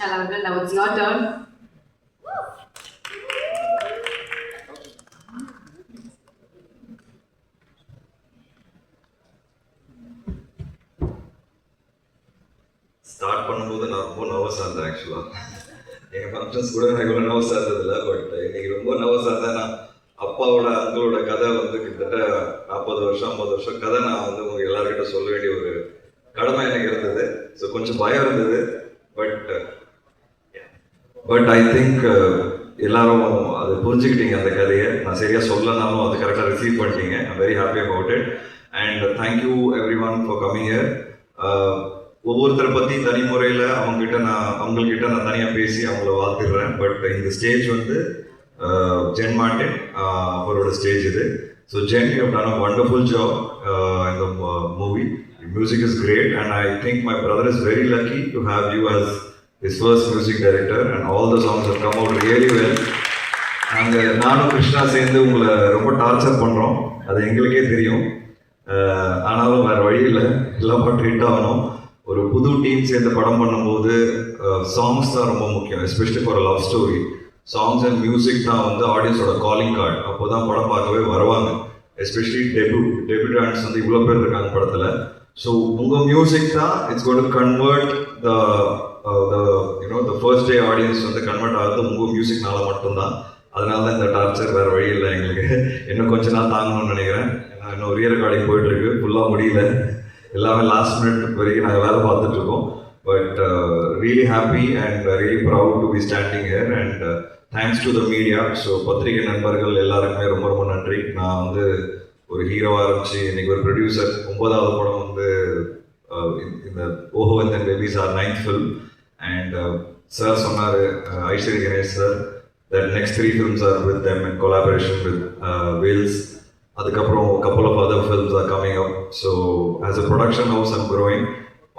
விஷால் அவர்கள் now it's your turn. Start பண்ணும்போது நான் ரொம்ப நர்வஸாக இருந்தேன் ஆக்சுவலாக எங்கள் ஃபங்க்ஷன்ஸ் கூட நான் இவ்வளோ நர்வஸாக இருந்ததில்ல பட் இன்னைக்கு ரொம்ப நர்வஸாக இருந்தேன். நான் அப்பாவோட அங்கிளோட கதை வந்து கிட்டத்தட்ட நாற்பது வருஷம் ஐம்பது வருஷம் கதை நான் வந்து உங்க எல்லாருக்கிட்ட சொல்ல வேண்டிய ஒரு கடமை எனக்கு இருந்தது. ஸோ கொஞ்சம் பயம் இருந்தது பட் பட் ஐ திங்க் எல்லாரும் அது புரிஞ்சுக்கிட்டீங்க அந்த கதையை. நான் சரியாக சொல்லனாலும் அது கரெக்டாக ரிசீவ் பண்ணிட்டீங்க. I'm very happy about it and thank you everyone for coming here ஒவ்வொருத்தரை பற்றி தனி முறையில் அவங்ககிட்ட நான் அவங்கக்கிட்ட நான் தனியாக பேசி அவங்கள வாழ்த்துடுறேன். பட் இந்த ஸ்டேஜ் வந்து uh, ஜென் மார்டின் uh, அவரோட ஸ்டேஜ் இது. So Jen you done a wonderful job இந்த movie music is great and I think my brother is very lucky to have you as his first music director and all the songs have come out really well. நாங்கள் நானும் கிருஷ்ணா சேர்ந்து உங்களை ரொம்ப torture பண்ணுறோம் அது எங்களுக்கே தெரியும். ஆனாலும் வேறு வழி இல்லை. எல்லா ஹிட் ஆகணும். ஒரு புது டீம் சேர்ந்து படம் பண்ணும்போது சாங்ஸ் தான் ரொம்ப முக்கியம் especially for love story songs and music தான் வந்து ஆடியன்ஸோட காலிங் கார்டு அப்போ தான் படம் பார்க்கவே வருவாங்க. எஸ்பெஷலி டெபு டெபியூட்டான்ஸ் வந்து இவ்வளோ பேர் இருக்காங்க படத்தில். ஸோ உங்கள் மியூசிக் தான் it's got converted the you know the first day audience வந்து கன்வெர்ட் ஆகுது உங்கள் மியூசிக்னால மட்டும்தான். அதனால தான் இந்த டார்ச்சர் வேறு வழி இல்லை எங்களுக்கு. இன்னும் கொஞ்ச நாள் தாங்கணும்னு நினைக்கிறேன். ஏன்னா இன்னும் ரீ ரெக்கார்டிங் போயிட்டு இருக்கு ஃபுல்லாக முடியல. எல்லாமே லாஸ்ட் மினிட் வரைக்கும் நாங்கள் வேலை பார்த்துட்டு இருக்கோம். But really happy and really proud to be standing here and thanks to the media so பத்திரிகை நண்பர்கள் எல்லாருக்குமே ரொம்ப ரொம்ப நன்றி. நான் வந்து ஒரு ஹீரோவாக ஆரம்பிச்சு இன்னைக்கு ஒரு ப்ரொடியூசர் ஒன்பதாவது படம் வந்து uh, இந்த- Oho Enthan baby are ninth film and sir சொன்னார் Aishwarya Ganesh sir that next three films are with them in collaboration with Vels அதுக்கப்புறம் couple of other films are coming up so as a production house and growing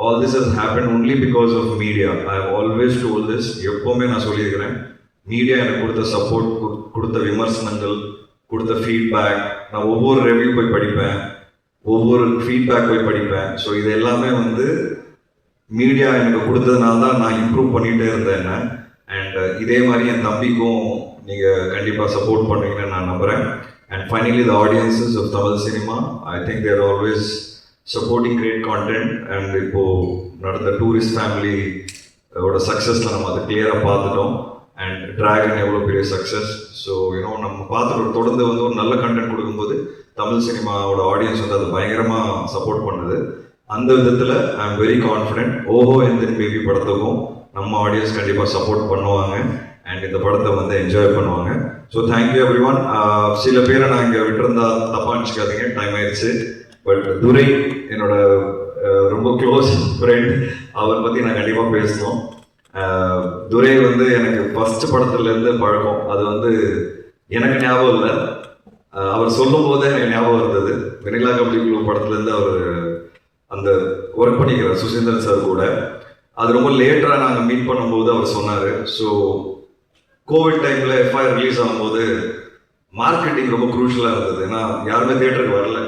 all this has happen only because of media I have always told this எப்போவுமே நான் சொல்லியிருக்கிறேன். Media எனக்கு கொடுத்த support கொடுத்த விமர்சனங்கள் கொடுத்த feedback நான் ஒவ்வொரு ரெவ்யூ போய் படிப்பேன். ஒவ்வொரு ஃபீட்பேக் போய் படிப்பேன். ஸோ இது எல்லாமே வந்து மீடியா எனக்கு கொடுத்ததுனால தான் நான் இம்ப்ரூவ் பண்ணிகிட்டே இருந்தேன் அண்ட் uh, இதே மாதிரி என் தம்பிக்கும் நீங்கள் கண்டிப்பாக சப்போர்ட் பண்ணுவீங்கன்னு நான் நம்புகிறேன் and finally the audiences of Tamil cinema I think they're always supporting great content and இப்போது நடந்த டூரிஸ்ட் ஃபேமிலி uh, ஓட சக்ஸஸில் நம்ம அதை கிளியராக பார்த்துட்டோம். அண்ட் ட்ராகன் எவ்வளோ பெரிய சக்ஸஸ் ஸோ யூனோ நம்ம பார்த்துட்டு தொடர்ந்து வந்து ஒரு நல்ல கண்டென்ட் கொடுக்கும்போது தமிழ் சினிமாவோட ஆடியன்ஸ் வந்து அது பயங்கரமாக சப்போர்ட் பண்ணுது. அந்த விதத்தில் ஐ எம் வெரி கான்ஃபிடென்ட் ஓஹோ எந்தின் பேபி படத்துக்கும் நம்ம ஆடியன்ஸ் கண்டிப்பாக சப்போர்ட் பண்ணுவாங்க. அண்ட் இந்த படத்தை வந்து என்ஜாய் பண்ணுவாங்க. ஸோ தேங்க்யூ எவ்ரி ஒன் சில பேரை நான் இங்கே விட்டுருந்தா தப்பாக நினச்சிக்காதீங்க. டைம் ஆயிடுச்சு. பட் துரை என்னோட ரொம்ப க்ளோஸ் ஃப்ரெண்ட் அவர் பற்றி நான் கண்டிப்பாக பேசணும் துரை வந்து எனக்கு ஃபர்ஸ்ட் படத்துலேருந்து பழக்கம். அது வந்து எனக்கு ஞாபகம் இல்லை. அவர் சொல்லும் போதே எனக்கு ஞாபகம் இருந்தது வெனிலா கபடி குழு படத்துலேருந்து அவர் அந்த ஒர்க் பண்ணிக்கிற சுசீந்தர் சார் கூட. அது ரொம்ப லேட்டராக நாங்கள் மீட் பண்ணும்போது அவர் சொன்னார். ஸோ கோவிட் டைமில் எஃப்ஐஆர் ரிலீஸ் ஆகும்போது மார்க்கெட்டிங் ரொம்ப குரூஷலாக இருந்தது. ஏன்னா யாருமே தேட்டருக்கு வரல.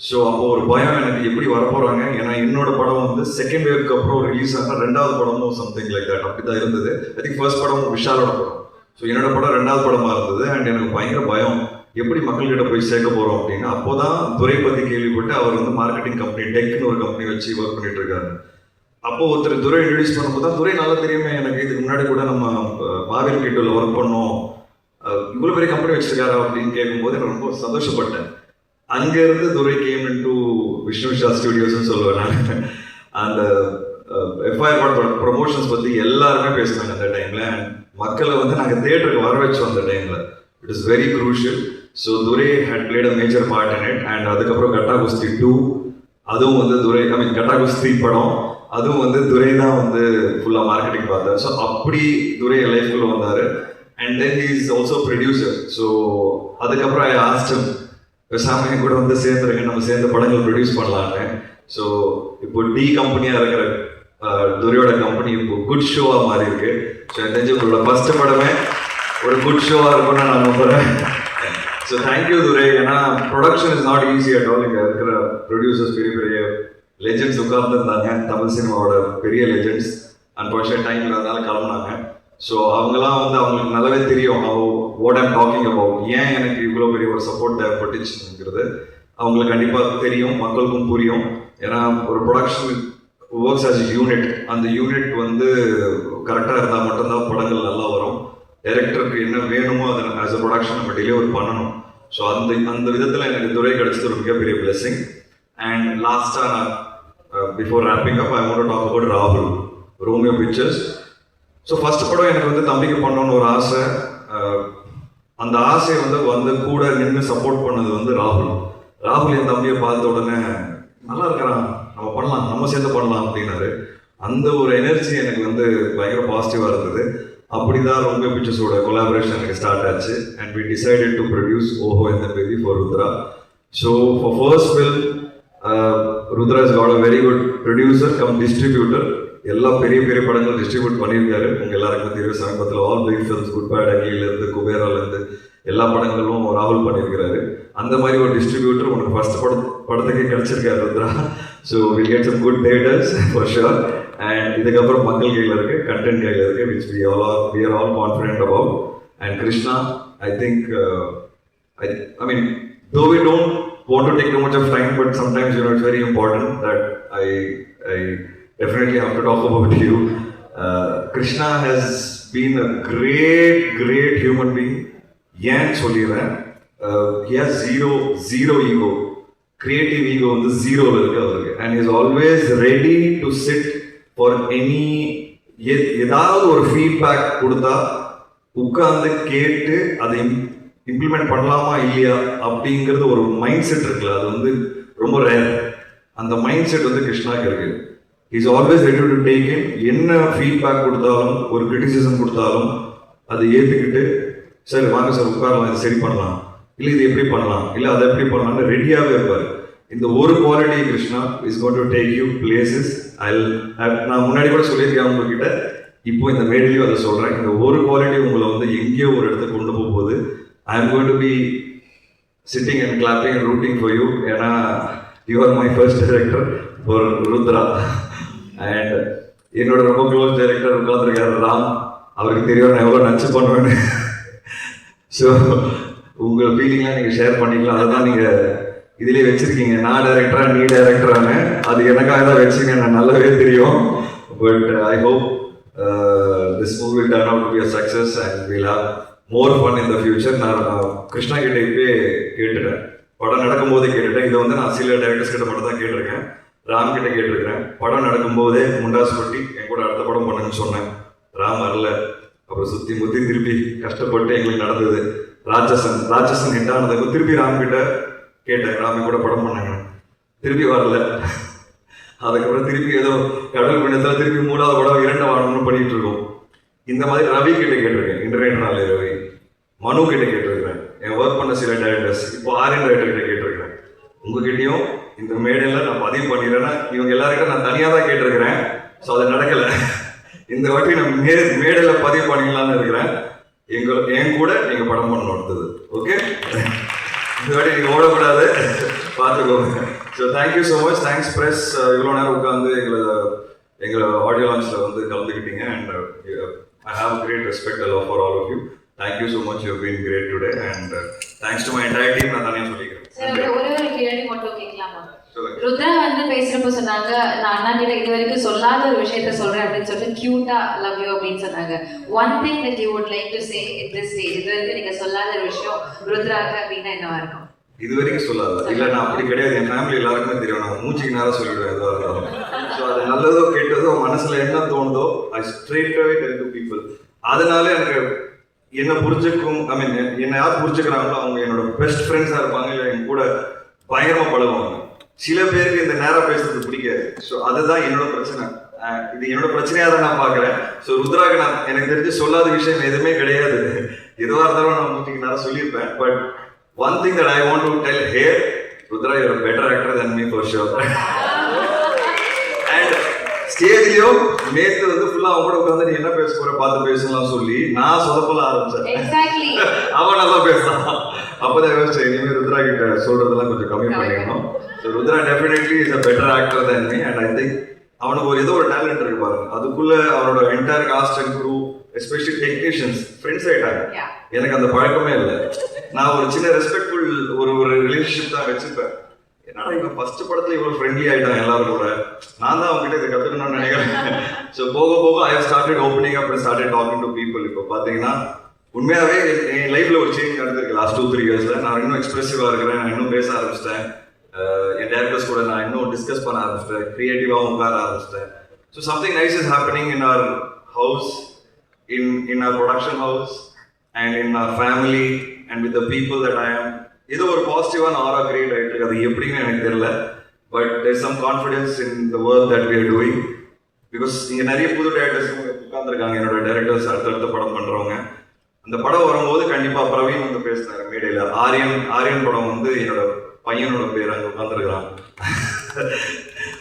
ஸோ அப்போ ஒரு பயம் எனக்கு எப்படி வரப்போகிறாங்க ஏன்னா என்னோட படம் வந்து செகண்ட் வேவ்க்கு அப்புறம் ரிலீஸ் ஆனால் ரெண்டாவது படமும் சம்திங் லைக் தட் அப்படி தான் இருந்தது. ஐ திங்க் ஃபர்ஸ்ட் படம் விஷாலோட படம். ஸோ என்னோட படம் ரெண்டாவது படமாக இருந்தது. அண்ட் எனக்கு பயங்கர பயம். எப்படி மக்கள்கிட்ட போய் சேர்க்க போகிறோம் அப்படின்னா அப்போ தான் துறை பற்றி கேள்விப்பட்டு அவர் வந்து மார்க்கெட்டிங் கம்பெனி டெக்னு ஒரு கம்பெனி வச்சு ஒர்க் பண்ணிட்டு இருக்காரு அப்போ ஒருத்தர் துறை இன்ட்ரடியூஸ் பண்ணும்போது தான் துரை நல்லா தெரியுமே எனக்கு இதுக்கு முன்னாடி கூட நம்ம பாவில் கிட்டூரில் ஒர்க் பண்ணோம். இவ்வளோ பெரிய கம்பெனி வச்சிருக்காரா அப்படின்னு கேட்கும்போது எனக்கு ரொம்ப சந்தோஷப்பட்டேன். அங்கேருந்து Durai came in to Vishnu Vishal ஸ்டுடியோஸ்னு சொல்லுவேன் நான். அந்த எஃப்ஐஆர் படத்தோட ப்ரொமோஷன்ஸ் பற்றி எல்லாருமே பேசினாங்க அந்த டைமில் அண்ட் மக்களை வந்து நாங்கள் தேட்டருக்கு வர வச்சோம் அந்த டைமில் it is very crucial so Durai had played a major part in it and அதுக்கப்புறம் கட்டா குஸ்தி டூ அதுவும் வந்து துரை ஐ மீன் கட்டா குஸ்தி படம் அதுவும் வந்து துரை தான் வந்து ஃபுல்லாக மார்க்கெட்டிங் பார்த்தார். ஸோ அப்படி துரை என் லைஃப்குள்ளே வந்தார். And then he is also producer so அதுக்கப்புறம் ஐ ஆஸ்டம் பேசாம கூட வந்து சேர்ந்துருங்க நம்ம சேர்ந்த படங்கள் ப்ரொடியூஸ் பண்ணலான்னு ஸோ இப்போ டி கம்பெனியாக இருக்கிற துரையோட கம்பெனி இப்போ குட் ஷோவாக மாறி இருக்கு ஸோ எனக்கு தெரிஞ்சு உங்களோட ஃபஸ்ட்டு படமே ஒரு குட் ஷோவாக இருக்கும்னு நான் நம்புகிறேன் ஸோ தேங்க்யூ துரை ஏன்னா production is not easy at all இங்கே இருக்கிற ப்ரொடியூசர்ஸ் பெரிய பெரிய லெஜெண்ட்ஸ் உட்கார்ந்துருந்தாங்க. தமிழ் சினிமாவோட பெரிய லெஜெண்ட்ஸ் அன்பார்ச்சுனேட் டைம் இல்லாதனால கிளம்புனாங்க. ஸோ அவங்கெல்லாம் வந்து அவங்களுக்கு நல்லாவே தெரியும் வாட் ஐம் டாக்கிங் அபவுட் ஏன் எனக்கு இவ்வளோ பெரிய ஒரு சப்போர்ட் தேவைப்பட்டுச்சுங்கிறது. அவங்களுக்கு கண்டிப்பாக தெரியும் மக்களுக்கும் புரியும். ஏன்னா ஒரு ப்ரொடக்ஷன் ஒர்க்ஸ் ஆஸ் யூனிட் அந்த யூனிட் வந்து கரெக்டாக இருந்தால் மட்டும்தான் படங்கள் நல்லா வரும். டைரக்டருக்கு என்ன வேணுமோ அதை ஆஸ் அ ப்ரொடக்ஷன் நம்ம டெலிவர் பண்ணணும். ஸோ அந்த அந்த விதத்தில் எனக்கு துறை கிடைச்சது ஒரு மிகப்பெரிய பிளெஸிங் அண்ட் லாஸ்ட்டாக நான் before wrapping up I want talk about ராகுல் ரோமியோ பிக்சர்ஸ் ஸோ ஃபஸ்ட் படம் எனக்கு வந்து தம்பிக்கு பண்ணணும்னு ஒரு ஆசை. Uh, அந்த ஆசையை வந்து வந்து கூட நின்று சப்போர்ட் பண்ணது வந்து ராகுல் ராகுல் என் தம்பியை பார்த்த உடனே நல்லா இருக்கிறான் நம்ம பண்ணலாம் நம்ம சேர்ந்து பண்ணலாம் அப்படின்னாரு. அந்த ஒரு எனர்ஜி எனக்கு வந்து பயங்கர பாசிட்டிவாக இருந்தது. அப்படிதான் ரொம்ப பிக்சர்ஸோட கொலாபரேஷன் எனக்கு ஸ்டார்ட் ஆச்சு. And we decided to produce Oho Enthan baby for Rudra so for first film Rudra is got a very good producer cum distributor எல்லா பெரிய பெரிய படங்கள் டிஸ்ட்ரிபியூட் பண்ணியிருக்காரு. உங்க எல்லாருக்கும் தெரியும் சமீபத்தில் all big films good bad அகிலேருந்து குபேராலேருந்து எல்லா படங்களும் ராகுல் பண்ணியிருக்கிறாரு. அந்த மாதிரி ஒரு டிஸ்ட்ரிபியூட்டர் உனக்கு ஃபர்ஸ்ட் பட படத்துக்கே கிடைச்சிருக்காரு Rudra so will get some good theatres for sure and இதுக்கப்புறம் மக்கள் கையில் இருக்கு கண்டென்ட் கையில் இருக்கு which we all are we are all confident about and Krishna I think I, I mean, though we don't want to take too much of time, but sometimes you know it's very important that I I definitely have to talk about you. Uh, Krishna has been a great, great human being. ஏன் சொல்லிடுறேன் he has zero zero ego creative ego வந்து ஜீரோவில் இருக்கு அவருக்கு. And is always ready to sit for any ஏதாவது ஒரு feedback கொடுத்தா உட்கார்ந்து கேட்டு அதை இம்ப்ளிமெண்ட் பண்ணலாமா இல்லையா அப்படிங்கிறது ஒரு மைண்ட் செட் இருக்குல்ல. அது வந்து ரொம்ப ரேர் அந்த மைண்ட் செட் வந்து கிருஷ்ணாக்கு இருக்கு. Is always ready to take in என்ன ஃபீட்பேக் கொடுத்தாலும் ஒரு கிரிட்டிசிசம் கொடுத்தாலும் அதை ஏற்றுக்கிட்டு சரி வாங்க சார் உட்காரலாம் இது சரி பண்ணலாம். இல்லை இது எப்படி பண்ணலாம்? இல்லை அதை எப்படி பண்ணலாம்னு ரெடியாகவே இருப்பார். இந்த ஒரு quality Krishna is got to take you places I நான் முன்னாடி கூட சொல்லியிருக்கேன் உங்ககிட்ட. இப்போ இந்த மேடையிலையும் அதை சொல்கிறேன் இந்த ஒரு குவாலிட்டி உங்களை வந்து எங்கேயோ ஒரு இடத்துக்கு கொண்டு போக போகுது I am going to be sitting and clapping and rooting for you ஏன்னா you are my first director for Rudra and என்னோட ரொம்ப க்ளோஸ் டைரக்டர் உட்காந்துருக்காரு ராம். அவருக்கு தெரியும் நான் எவ்வளோ நச்சு பண்ணுவேன்னு. ஸோ உங்கள் ஃபீலிங்லாம் நீங்கள் ஷேர் பண்ணிக்கலாம் அதை தான் நீங்கள் இதிலே வச்சுருக்கீங்க. நான் டைரக்டரா நீ டைரக்டரானு அது எனக்காக தான் வச்சிருக்கேன். நான் நல்லாவே தெரியும். But I hope this movie turn out to be a success and will have more fun in the future நான் கிருஷ்ணா கிட்ட இப்பயே கேட்டுட்டேன். படம் நடக்கும்போதே கேட்டுட்டேன். இதை வந்து நான் சில டைரக்டர்ஸ் கிட்ட மட்டும் தான் கேட்டிருக்கேன். ராம் கிட்ட கேட்டிருக்கிறேன். படம் நடக்கும்போதே முண்டாஸ் பட்டி என் கூட அடுத்த படம் பண்ணுன்னு சொன்னேன். ராம் வரல. அப்புறம் சுற்றி முத்தி திருப்பி கஷ்டப்பட்டு எங்களுக்கு நடந்தது. ராட்சசன் ராட்சசன் ஹிட் ஆனதுக்கு திருப்பி ராம் கிட்ட கேட்டேன். ராமி கூட படம் பண்ணாங்க. திருப்பி வரல. அதுக்கப்புறம் திருப்பி ஏதோ கடல் பிணத்தில் திருப்பி மூணாவது படம் இரண்டு வாடணும்னு பண்ணிட்டு இருக்கோம். இந்த மாதிரி ரவி கிட்ட கேட்டிருக்கேன். இன்டர்நேஷனல் ரவி மனு கிட்ட கேட்டிருக்கிறேன். என் ஒர்க் பண்ண சில டைரக்டர்ஸ் இப்போ ஆரியன் டைரக்டர் கிட்ட கேட்டிருக்கிறேன். உங்ககிட்டயும் இந்த மேடையில் நான் பதிவு பண்ணிடுறேன்னா இவங்க எல்லாருக்கும் நான் தனியாக தான் கேட்டிருக்கிறேன். ஸோ அது நடக்கலை. இந்த வாட்டி நான் மே மேடையில் பதிவு பண்ணிக்கலாம்னு இருக்கிறேன். எங்க என் கூட நீங்கள் படம் பண்ணணும் அடுத்தது. ஓகே இந்த நீங்கள் ஓடக்கூடாது. பார்த்துக்கோங்க. So thank you so much thanks press இவ்வளோ நேரம் உட்காந்து எங்களை எங்களை ஆடியோ லான்ச்சில் வந்து கலந்துக்கிட்டீங்க. And I have great respect for all of you thank you so much you been great today and thanks to my entire team நான் தனியாக சொல்லிக்கிறேன். ஒரே ஒரு கேள்வி மட்டும் கேட்கலாமா? சொல்லுங்க. ருத்ரா வந்து பேசுறப்ப சொன்னாங்க நான் அண்ணா கிட்ட இது வரைக்கும் சொல்லாத ஒரு விஷயத்த சொல்றேன் அப்படின்னு சொல்லிட்டு கியூட்டா லவ் யூ அப்படின்னு சொன்னாங்க. One thing that you would like to say in this stage இது வரைக்கும் நீங்க சொல்லாத ஒரு விஷயம் ருத்ராக்கு அப்படின்னா என்னவா இருக்கும்? இது வரைக்கும் சொல்லாத. இல்ல நான் அப்படி கிடையாது. என் ஃபேமிலி எல்லாருக்குமே தெரியும். நான் மூச்சுக்கு நேரம் சொல்லிடுவேன் எதுவாக இருந்தாலும். ஸோ அது நல்லதோ கெட்டதோ மனசுல என்ன தோணுதோ ஐ ஸ்ட்ரெயிட்டாகவே டெல் டு பீப்புள் அதனால எனக்கு என்ன புரிஞ்சுக்கும் ஐ மீன் என்ன யார் புரிஞ்சுக்கிறாங்களோ அவங்க என்னோட பெஸ்ட் ஃப்ரெண்ட்ஸாக இருப்பாங்க இல்லை என் கூட பயங்கரமா பழகுவாங்க. சில பேருக்கு இந்த நேரம் பேசுறது பிடிக்காது. ஸோ அதுதான் என்னோட பிரச்சனை. இது என்னோட பிரச்சனையா தான் நான் பார்க்குறேன். ஸோ ருத்ராக்கு நான் எனக்கு தெரிஞ்சு சொல்லாத விஷயம் எதுவுமே கிடையாது. எதுவாக இருந்தாலும் நான் உங்களுக்கு நேரம் சொல்லியிருப்பேன். But one thing that I want to tell her Rudra your better actor than me for sure ஸ்டேஜ்லயும் நேத்து வந்து ஃபுல்லா அவங்க கூட உட்காந்து நீ என்ன பேச போற பார்த்து பேசலாம் சொல்லி நான் சொதப்பல ஆரம்பிச்சேன். அவன் நல்லா பேசுறான். அப்பதான் யோசிச்சேன் இனிமே ருத்ரா கிட்ட சொல்றதெல்லாம் கொஞ்சம் கம்மி பண்ணிடணும் so Rudra definitely is a better actor than me and I think அவனுக்கு ஒரு ஏதோ ஒரு டேலண்ட் இருக்கு பாருங்க. அதுக்குள்ள அவனோட entire cast and crew especially technicians friends ஆயிட்டாங்க. எனக்கு அந்த பழக்கமே இல்லை. நான் ஒரு சின்ன ரெஸ்பெக்ட்ஃபுல் ஒரு ஒரு ரிலேஷன்ஷிப் தான் வச்சுப்பேன். என்னடா இவன் ஃபர்ஸ்ட் படத்துல இவ்வளவு ஃப்ரெண்ட்லி ஆயிட்டான் எல்லாரும் கூட? நான் தான் அவங்ககிட்ட இதை கத்துக்கணும்னு நினைக்கிறேன். ஸோ போக போக I started opening up started talking to people இப்போ பார்த்தீங்கன்னா உண்மையாவே என்- லைஃப்ல ஒரு சேஞ்ச் நடந்திருக்கு லாஸ்ட் டூ த்ரீ இயர்ஸ்ல நான் இன்னும் எக்ஸ்பிரசிவா இருக்கிறேன் நான் இன்னும் பேச ஆரம்பிச்சிட்டேன். என் டேரக்டர்ஸ் கூட நான் இன்னும் டிஸ்கஸ் பண்ண ஆரம்பிச்சிட்டேன் கிரியேட்டிவாகவும் உட்கார ஆரம்பிச்சிட்டேன். So something nice is happening in our house in in our production house and in our family and with the people that I இது ஒரு பாசிட்டிவான ஆரா கிரியேட் ஆகிட்டு இருக்கு. அது எப்படின்னு எனக்கு தெரியல. But there some confidence in the work that we are doing because இங்கே நிறைய புது டேரக்டர்ஸ் உட்காந்துருக்காங்க என்னோட டேரக்டர்ஸ் அடுத்தடுத்த படம் பண்ணுறவங்க அந்த படம் வரும்போது கண்டிப்பாக பிரவீன் வந்து பேசினாரு மேடையில். ஆரியன் ஆரியன் படம் வந்து என்னோட பையனோட பேர் அங்கே உட்காந்துருக்குறான்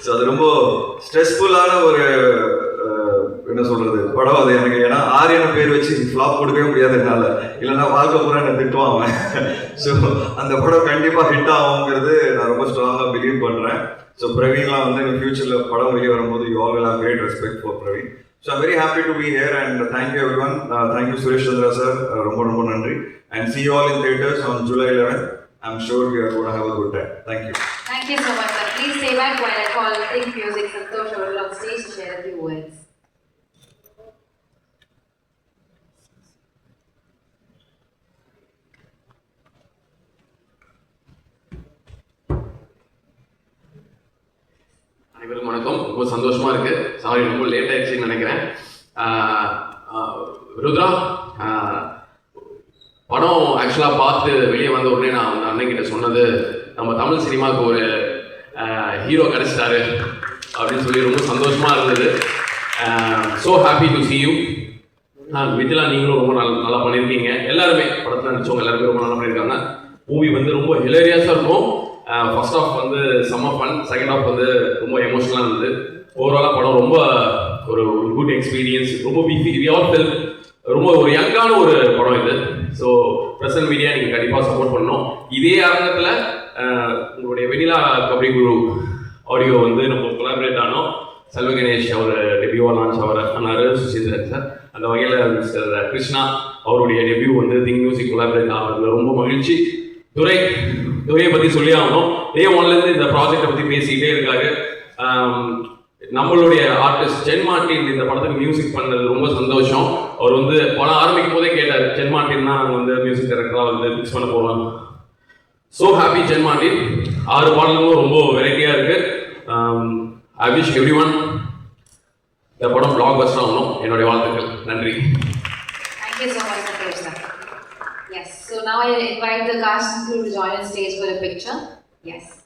ஸோ அது ரொம்ப ஸ்ட்ரெஸ்ஃபுல்லான ஒரு என்ன சொல்றது? படம் அது எனக்கு ஏன்னா ஆரியன பேர் வச்சு ஃப்ளாப் கொடுக்கவே முடியாது என்னால. இல்லைன்னா வாழ்க்கை பூரா என்ன திட்டுவான் அவன். ஸோ அந்த படம் கண்டிப்பாக ஹிட் ஆகுங்கிறது நான் ரொம்ப ஸ்ட்ராங்காக பிலீவ் பண்ணுறேன் ஸோ பிரவீன்லாம் வந்து எனக்கு ஃபியூச்சரில் படம் வெளியே வரும்போது you all will great respect for Praveen. So I'm very happy to be here and thank you everyone thank you Suresh Chandra sir ரொம்ப ரொம்ப நன்றி. And see all in theaters on July eleven I'm sure we are gonna have a good time thank you Thank you. So much, sir. Please stay back while I call Think Music Santosh over on stage to share a few words. அனைவருக்கும் வணக்கம். ரொம்ப சந்தோஷமா இருக்கு. Sorry ரொம்ப late ஆயிடுச்சுன்னு நினைக்கிறேன். ருத்ரா படம் ஆக்சுவலாக பார்த்து வெளியே வந்த உடனே நான் வந்து அண்ணன்கிட்ட சொன்னது நம்ம தமிழ் சினிமாவுக்கு ஒரு ஹீரோ கிடைச்சிட்டாரு அப்படின்னு சொல்லி ரொம்ப சந்தோஷமா இருந்தது. So happy to see you Mithila நீங்களும் ரொம்ப நல்லா நல்லா பண்ணியிருக்கீங்க. எல்லாருமே படத்தில் நடிச்சவங்க எல்லாருமே ரொம்ப நல்லா பண்ணியிருக்காங்க. மூவி வந்து ரொம்ப ஹிலேரியஸாக இருக்கும். ஃபர்ஸ்ட் ஆஃப் வந்து செம்ம ஃபன் செகண்ட் ஆஃப் வந்து ரொம்ப எமோஷனலாக இருந்தது. ஓவராலாக படம் ரொம்ப ஒரு குட் எக்ஸ்பீரியன்ஸ் ரொம்ப வி வி ஆல் ஃபெல் ரொம்ப ஒரு யங்கான ஒரு படம் இது. ஸோ பிரசன்ட் மீடியா நீங்கள் கண்டிப்பாக சப்போர்ட் பண்ணணும். இதே அரங்கத்தில் உங்களுடைய வெனிலா கபடி குரு ஆடியோ வந்து நம்ம கொலாபரேட் ஆனோம். செல்வ கணேஷ் அவர் டெபியூவாக லான்ச் அவர் ஆனார் சுசீந்திரன் சார் அந்த வகையில் மிஸ்டர் கிருஷ்ணா அவருடைய டெபியூ வந்து திங் மியூசிக் கொலாபரேட் ஆகிறதுல ரொம்ப மகிழ்ச்சி. துரை இவரையை பற்றி சொல்லி ஆகணும். டே ஒன்லேருந்து இந்த ப்ராஜெக்டை பற்றி பேசிக்கிட்டே இருக்காரு. நம்மளுடைய ஆர்டிஸ்ட் ஜென் மார்ட்டின் இந்த படத்துக்கு மியூசிக் பண்ணது ரொம்ப சந்தோஷம். அவர் வந்து படம் ஆரம்பிக்கும் போதே கேட்டார் ஜென் மார்டின் தான் நாங்கள் வந்து மியூசிக் டைரக்டராக வந்து மிக்ஸ் பண்ண போகிறோம் ஸோ ஹாப்பி ஜென் மார்டின் ஆறு பாடல்களும் ரொம்ப வெரைட்டியாக இருக்கு. ஐ விஷ் எவ்ரி ஒன் இந்த படம் பிளாக் பஸ்ட் ஆகணும். என்னுடைய வாழ்த்துக்கள். நன்றி. Thank you so much, Yes, so now I invite the cast to join stage for a picture. Yes.